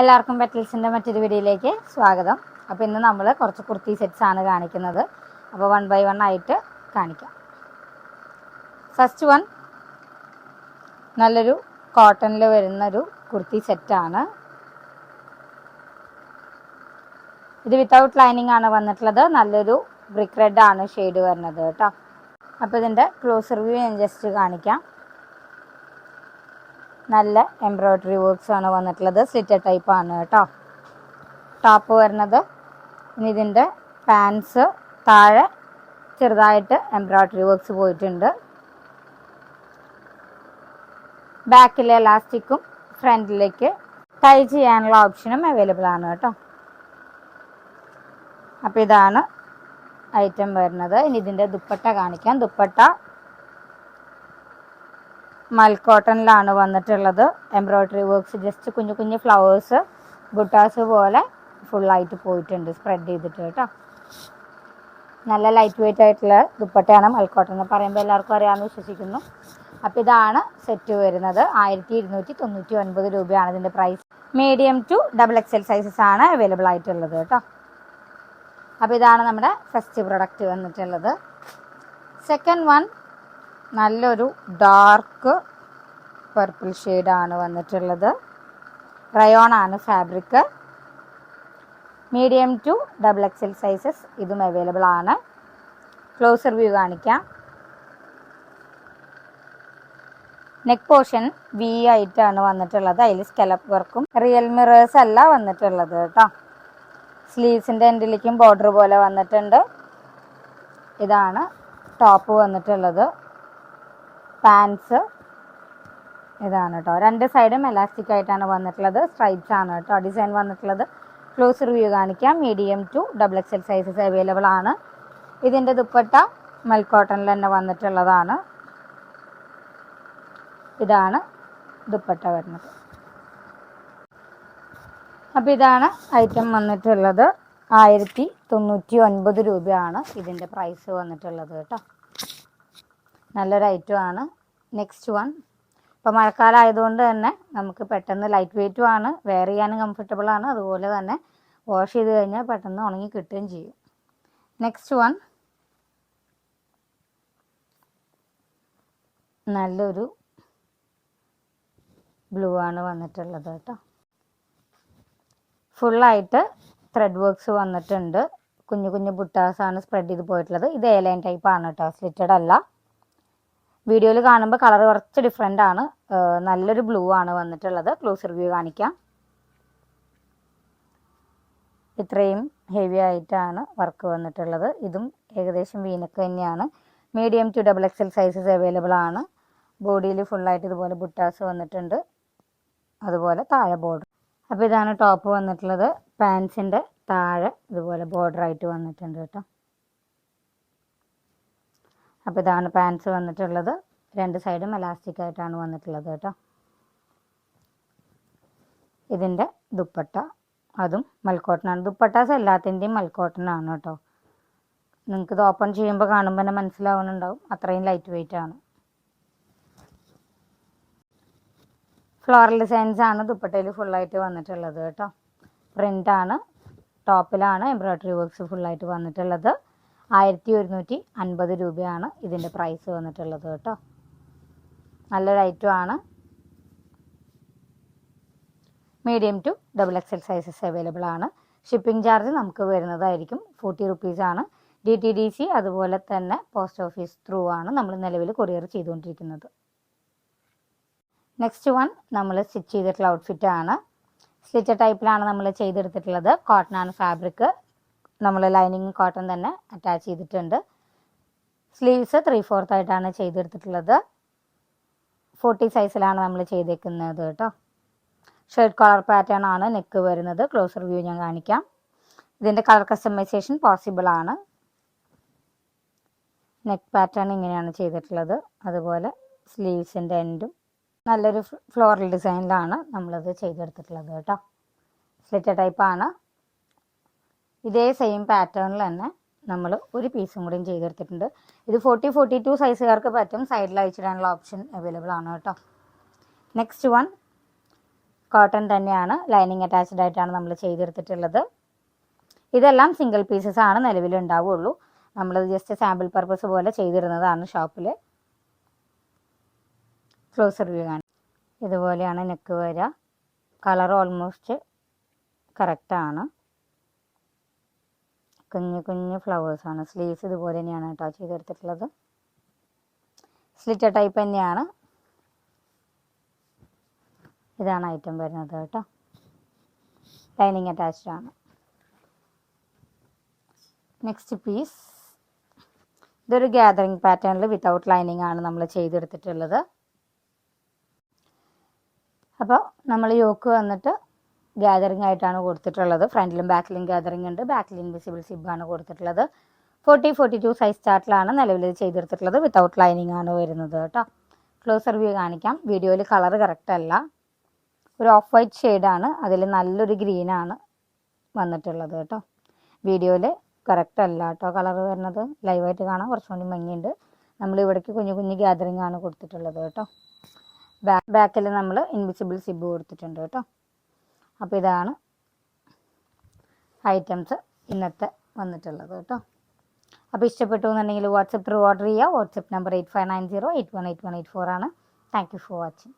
എല്ലാവർക്കും പെറ്റൽസിന്റെ മറ്റൊരു വീഡിയോയിലേക്ക് സ്വാഗതം. അപ്പോൾ ഇന്ന് നമ്മൾ കുറച്ച് കുർത്തി സെറ്റ്സ് ആണ് കാണിക്കുന്നത്. അപ്പോൾ വൺ ബൈ വൺ ആയിട്ട് കാണിക്കാം. ഫസ്റ്റ് വൺ നല്ലൊരു കോട്ടണിൽ വരുന്നൊരു കുർത്തി സെറ്റാണ് ഇത് വിത്തൗട്ട് ലൈനിങ് ആണ് വന്നിട്ടുള്ളത്. നല്ലൊരു ബ്രിക്ക് റെഡ് ആണ് ഷെയ്ഡ് വരുന്നത് കേട്ടോ. അപ്പോൾ ഇതിന്റെ ക്ലോസ് റിവ്യൂ ഞാൻ ജസ്റ്റ് കാണിക്കാം. നല്ല എംബ്രോയ്ഡറി വർക്ക്സ് ആണ് വന്നിട്ടുള്ളത്. സ്ലിറ്റർ ടൈപ്പ് ആണ് കേട്ടോ ടോപ്പ് വരുന്നത് ഇനി ഇതിന്റെ പാൻസ് താഴെ ചെറുതായിട്ട് എംബ്രോയ്ഡറി വർക്ക്സ് പോയിട്ടുണ്ട്. ബാക്കിലെ എലാസ്റ്റിക്കും ഫ്രണ്ടിലേക്ക് ടൈ ചെയ്യാനുള്ള ഓപ്ഷനും അവൈലബിൾ ആണ് കേട്ടോ അപ്പോൾ ഇതാണ് ഐറ്റം വരുന്നത്. ഇനി ഇതിന്റെ ദുപ്പട്ട കാണിക്കാം. ദുപ്പട്ട മൽക്കോട്ടണിലാണ് വന്നിട്ടുള്ളത്. എംബ്രോയ്ഡറി വർക്ക്സ് ജസ്റ്റ് കുഞ്ഞു കുഞ്ഞു ഫ്ലവേഴ്സ് ബുട്ടാസ് പോലെ ഫുള്ളായിട്ട് പോയിട്ടുണ്ട്. സ്പ്രെഡ് ചെയ്തിട്ട് കേട്ടോ. നല്ല ലൈറ്റ് വെയിറ്റ് ആയിട്ടുള്ള ദുപ്പട്ടയാണ് മൽക്കോട്ടൺ എന്ന് പറയുമ്പോൾ എല്ലാവർക്കും അറിയാമെന്ന് വിശ്വസിക്കുന്നു. അപ്പോൾ ഇതാണ് സെറ്റ് വരുന്നത്. ആയിരത്തി ഇരുന്നൂറ്റി തൊണ്ണൂറ്റി ഒൻപത് രൂപയാണ് ഇതിന്റെ price medium to double XL sizes ആണ് അവൈലബിൾ ആയിട്ടുള്ളത് കേട്ടോ. അപ്പോൾ ഇതാണ് നമ്മുടെ ഫസ്റ്റ് പ്രൊഡക്റ്റ് വന്നിട്ടുള്ളത്. സെക്കൻഡ് വൺ നല്ലൊരു ഡാർക്ക് പർപ്പിൾ ഷെയ്ഡാണ് വന്നിട്ടുള്ളത്. റയോൺ ആണ് fabric medium to double XL sizes ഇതും അവൈലബിൾ ആണ്. ക്ലോസർ വ്യൂ കാണിക്കാം. നെക്ക് പോർഷൻ വി ആയിട്ടാണ് വന്നിട്ടുള്ളത്. അതിൽ സ്കെലപ്പ് വർക്കും റിയൽ മിറേഴ്സ് അല്ല വന്നിട്ടുള്ളത് കേട്ടോ. സ്ലീവ്സിന്റെ എൻഡിലേക്കും ബോർഡർ പോലെ വന്നിട്ടുണ്ട്. ഇതാണ് ടോപ്പ് വന്നിട്ടുള്ളത്. പാൻസ്. ഇതാണ് കേട്ടോ രണ്ട് സൈഡും എലാസ്റ്റിക് ആയിട്ടാണ് വന്നിട്ടുള്ളത്. സ്ട്രൈപ്സ് ആണ് കേട്ടോ ഡിസൈൻ വന്നിട്ടുള്ളത്. ക്ലോസ് റിവ്യൂ കാണിക്കാം. Medium to double X L sizes available ആണ്. ഇതിന്റെ ദുപ്പട്ട മൽക്കോട്ടണിൽ തന്നെ വന്നിട്ടുള്ളതാണ്. ഇതാണ് ദുപ്പട്ട വരുന്നത്. അപ്പോൾ ഇതാണ് ഐറ്റം വന്നിട്ടുള്ളത്. ആയിരത്തി തൊണ്ണൂറ്റി ഒൻപത് രൂപയാണ് ഇതിന്റെ പ്രൈസ് വന്നിട്ടുള്ളത് കേട്ടോ നല്ലൊരു ആണ്. നെക്സ്റ്റ് വൺ ഇപ്പോൾ മഴക്കാലം ആയതുകൊണ്ട് തന്നെ നമുക്ക് പെട്ടെന്ന് ലൈറ്റ് വെയ്റ്റും ആണ് വെയർ ചെയ്യാനും കംഫർട്ടബിൾ ആണ്. അതുപോലെ തന്നെ വാഷ് ചെയ്ത് കഴിഞ്ഞാൽ പെട്ടെന്ന് ഉണങ്ങി കിട്ടുകയും ചെയ്യും. നെക്സ്റ്റ് വൺ നല്ലൊരു ബ്ലൂ ആണ് വന്നിട്ടുള്ളത് കേട്ടോ. ഫുള്ളായിട്ട് ത്രെഡ് വർക്ക്സ് വന്നിട്ടുണ്ട്. കുഞ്ഞു കുഞ്ഞു ബുട്ടാസാണ് സ്പ്രെഡ് ചെയ്ത് പോയിട്ടുള്ളത്. ഇത് എ ലൈൻ ടൈപ്പ് ആണ് കേട്ടോ. സ്ലിറ്റഡ് അല്ല. വീഡിയോയിൽ കാണുമ്പോൾ കളർ കുറച്ച് ഡിഫറെന്റ് ആണ്. നല്ലൊരു ബ്ലൂ ആണ് വന്നിട്ടുള്ളത്. ക്ലോസ് റിവ്യൂ കാണിക്കാം. ഇത്രയും ഹെവി ആയിട്ടാണ് വർക്ക് വന്നിട്ടുള്ളത്. ഇതും ഏകദേശം വീനക്ക് തന്നെയാണ്. Medium to double XL sizes available ആണ്. ബോഡിയിൽ ഫുള്ളായിട്ട് ഇതുപോലെ ബുട്ടാസ് വന്നിട്ടുണ്ട്. അതുപോലെ താഴെ ബോർഡർ അപ്പോൾ ഇതാണ് ടോപ്പ് വന്നിട്ടുള്ളത്. പാൻസിന്റെ താഴെ ഇതുപോലെ ബോർഡർ ആയിട്ട് വന്നിട്ടുണ്ട് കേട്ടോ. അപ്പോൾ ഇതാണ് പാൻസ് വന്നിട്ടുള്ളത്. രണ്ട് സൈഡും എലാസ്റ്റിക് ആയിട്ടാണ് വന്നിട്ടുള്ളത് കേട്ടോ. ഇതിന്റെ ദുപ്പട്ട അതും മൽക്കോട്ടനാണ് ദുപ്പട്ടാസ് എല്ലാത്തിന്റെയും മൽക്കോട്ടനാണ് കേട്ടോ. നിങ്ങൾക്ക് ഇത് ഓപ്പൺ ചെയ്യുമ്പോൾ കാണുമ്പോൾ തന്നെ മനസ്സിലാവുന്നുണ്ടാവും. അത്രയും ലൈറ്റ് വെയിറ്റ് ആണ്. ഫ്ലോറൽ ഡിസൈൻസ് ആണ് ദുപ്പട്ടയിൽ ഫുള്ളായിട്ട് വന്നിട്ടുള്ളത് കേട്ടോ. പ്രിന്റാണ് ടോപ്പിലാണ് എംബ്രോയ്ഡറി വർക്ക്സ് ഫുള്ളായിട്ട് വന്നിട്ടുള്ളത്. ആയിരത്തി ഒരുന്നൂറ്റി അൻപത് രൂപയാണ് ഇതിന്റെ പ്രൈസ് വന്നിട്ടുള്ളത് കേട്ടോ. നല്ലൊരു ഐറ്റം ആണ്. Medium to double XL sizes available ആണ്. ഷിപ്പിംഗ് ചാർജ് നമുക്ക് വരുന്നതായിരിക്കും ഫോർട്ടി റുപ്പീസാണ് ഡി ടി ഡി സി അതുപോലെ തന്നെ പോസ്റ്റ് ഓഫീസ് ത്രൂ ആണ് നമ്മൾ നിലവിൽ കൊറിയർ ചെയ്തുകൊണ്ടിരിക്കുന്നത്. നെക്സ്റ്റ് വൺ നമ്മൾ സ്റ്റിച്ച് ചെയ്തിട്ടുള്ള ഔട്ട്ഫിറ്റ് ആണ്. സ്റ്റിച്ച് ടൈപ്പിലാണ് നമ്മൾ ചെയ്തെടുത്തിട്ടുള്ളത്. കോട്ടൺ ആണ് ഫാബ്രിക് നമ്മൾ ലൈനിങ് കോട്ടൺ തന്നെ അറ്റാച്ച് ചെയ്തിട്ടുണ്ട്. സ്ലീവ്സ് ത്രീ ഫോർത്ത് ആയിട്ടാണ് ചെയ്തെടുത്തിട്ടുള്ളത്. ഫോർട്ടി സൈസിലാണ് നമ്മൾ ചെയ്തേക്കുന്നത് കേട്ടോ. ഷർട്ട് കളർ പാറ്റേൺ ആണ് നെക്ക് വരുന്നത്. ക്ലോസർ വ്യൂ ഞാൻ കാണിക്കാം. ഇതിന്റെ കളർ കസ്റ്റമൈസേഷൻ പോസിബിൾ ആണ്. നെക്ക് പാറ്റേൺ ഇങ്ങനെയാണ് ചെയ്തിട്ടുള്ളത്. അതുപോലെ സ്ലീവ്സിന്റെ എൻഡും നല്ലൊരു ഫ്ലോറൽ ഡിസൈനിലാണ് നമ്മളത് ചെയ്തെടുത്തിട്ടുള്ളത് കേട്ടോ. സ്ലിറ്റ ടൈപ്പാണ് ഇതേ സെയിം പാറ്റേണിൽ തന്നെ നമ്മൾ ഒരു പീസും കൂടിയും ചെയ്തെടുത്തിട്ടുണ്ട്. ഇത് ഫോർട്ടി ഫോർട്ടി ടു സൈസുകാർക്ക് പറ്റും. സൈഡിൽ അയച്ചിടാനുള്ള ഓപ്ഷൻ അവൈലബിൾ ആണ് കേട്ടോ. നെക്സ്റ്റ് വൺ കോട്ടൺ തന്നെയാണ്. ലൈനിങ് അറ്റാച്ച്ഡ് ആയിട്ടാണ് നമ്മൾ ചെയ്തെടുത്തിട്ടുള്ളത്. ഇതെല്ലാം സിംഗിൾ പീസസ് ആണ് നിലവിൽ ഉണ്ടാവുള്ളൂ. നമ്മൾ ജസ്റ്റ് സാമ്പിൾ പർപ്പസ് പോലെ ചെയ്തിരുന്നതാണ് ഷോപ്പിൽ ക്ലോസർ വ്യൂ ആണ് ഇതുപോലെയാണ് നെക്ക് വരിക. കളർ ഓൾമോസ്റ്റ് കറക്റ്റാണ് കുഞ്ഞു കുഞ്ഞു ഫ്ലവേഴ്സാണ് സ്ലീവ്സ് ഇതുപോലെ തന്നെയാണ് കേട്ടോ ചെയ്തെടുത്തിട്ടുള്ളത്. സ്ലിറ്റർ ടൈപ്പ് തന്നെയാണ്. ഇതാണ് ഐറ്റം വരുന്നത് കേട്ടോ. ലൈനിങ് അറ്റാച്ച്ഡ് ആണ്. നെക്സ്റ്റ് പീസ് ഇതൊരു ഗ്യാതറിങ് പാറ്റേണിൽ വിത്തൗട്ട് ലൈനിങ് ആണ് നമ്മൾ ചെയ്തെടുത്തിട്ടുള്ളത്. അപ്പോൾ നമ്മൾ യോക്ക് വന്നിട്ട് ഗ്യാതറിങ് ആയിട്ടാണ് കൊടുത്തിട്ടുള്ളത്. ഫ്രണ്ടിലും ബാക്കിലും ഗ്യാതറിംഗ് ഉണ്ട്. ബാക്കിൽ ഇൻവിസിബിൾ സിബാണ് കൊടുത്തിട്ടുള്ളത്. ഫോർട്ടി ഫോർട്ടി ടു സൈസ് ചാർട്ടിലാണ് നിലവിൽ ഇത് ചെയ്തെടുത്തിട്ടുള്ളത്. വിത്തൗട്ട് ലൈനിങ് ആണ് വരുന്നത് കേട്ടോ. ക്ലോസർ വ്യൂ കാണിക്കാം. വീഡിയോയിൽ കളർ കറക്റ്റ് അല്ല. ഒരു ഓഫ് വൈറ്റ് ഷെയ്ഡാണ് അതിൽ നല്ലൊരു ഗ്രീനാണ് വന്നിട്ടുള്ളത് കേട്ടോ. വീഡിയോയിൽ കറക്റ്റ് അല്ല കേട്ടോ കളർ വരുന്നത്. ലൈവായിട്ട് കാണാൻ കുറച്ചുകൂടി ഭംഗിയുണ്ട്. നമ്മൾ ഇവിടേക്ക് കുഞ്ഞു കുഞ്ഞു ഗ്യാതറിംഗ് ആണ് കൊടുത്തിട്ടുള്ളത് കേട്ടോ. ബാക്ക് ബാക്കിൽ നമ്മൾ ഇൻവിസിബിൾ സിബ് കൊടുത്തിട്ടുണ്ട് കേട്ടോ. അപ്പോൾ ഇതാണ് ഐറ്റംസ് ഇന്നത്തെ വന്നിട്ടുള്ളത് കേട്ടോ. അപ്പോൾ ഇഷ്ടപ്പെട്ടു എന്നുണ്ടെങ്കിൽ വാട്സപ്പ് ത്രൂ ഓർഡർ ചെയ്യുക WhatsApp number eight five nine zero eight one eight one eight four ആണ്. Thank you for watching.